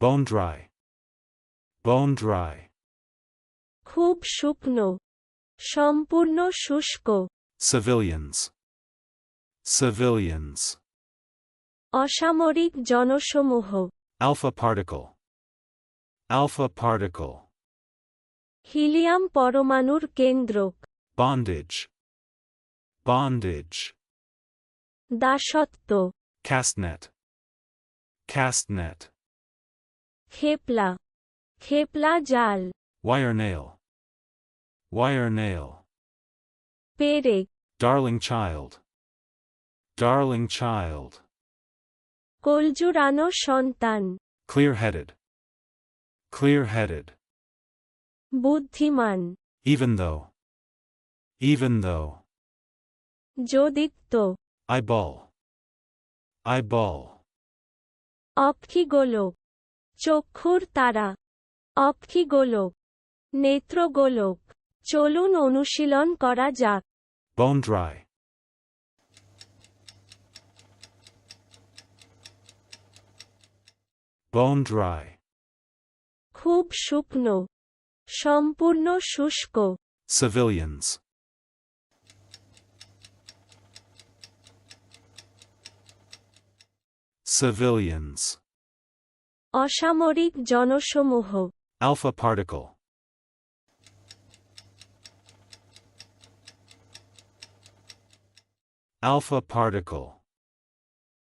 Bone dry. Bone dry. খুব শুকনো সম্পূর্ণ শুষ্ক Civilians. Civilians. অসামরিক জনসমূহ Alpha particle. Alpha particle. Helium পরমাণুর কেন্দ্রক Bondage. Bondage. দাসত্ব Castnet. Castnet. খেপলা খেপলা জাল Wire nail. Wire nail. পেরেক Darling child. Darling child. কলজুরানো সন্তান Clear headed. Clear headed. বুদ্ধিমান Even though. Even though. যোদিক্ত Eyeball. Eyeball. অক্ষিগোলক চক্ষুর তারা অক্ষিগোলক নেত্রগোলক চলুন অনুশীলন করা যাক Bone dry. Bone dry. খুব শুকনো সম্পূর্ণ শুষ্ক Civilians. Civilians. অসামরিক জনসমূহ। Alpha particle alpha particle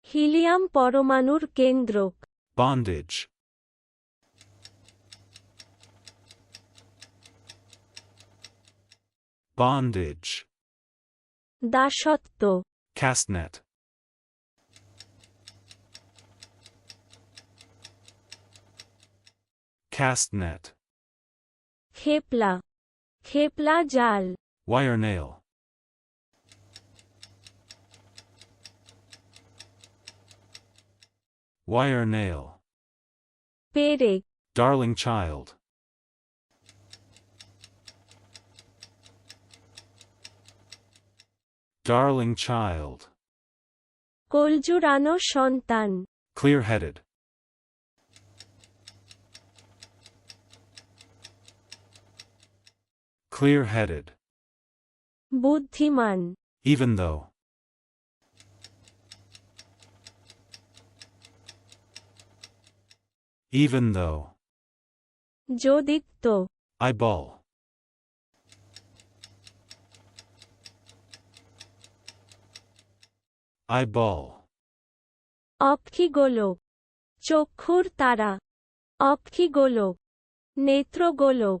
helium পরমাণুর কেন্দ্রক বন্ডেজ বন্ডেজ দাসত্ব। ক্যাসনেট Castnet. খেপলা খেপলা জাল Wire nail. Wire nail. পেরেক Darling child. Darling child. কলজুরানো সন্তান Clear headed. Clear headed. বুদ্ধিমান Even though. Even though. যোদিক্ত Eyeball. Eyeball. অক্ষিগোলক চক্ষুর তারা অক্ষিগোলক নেত্রগোলক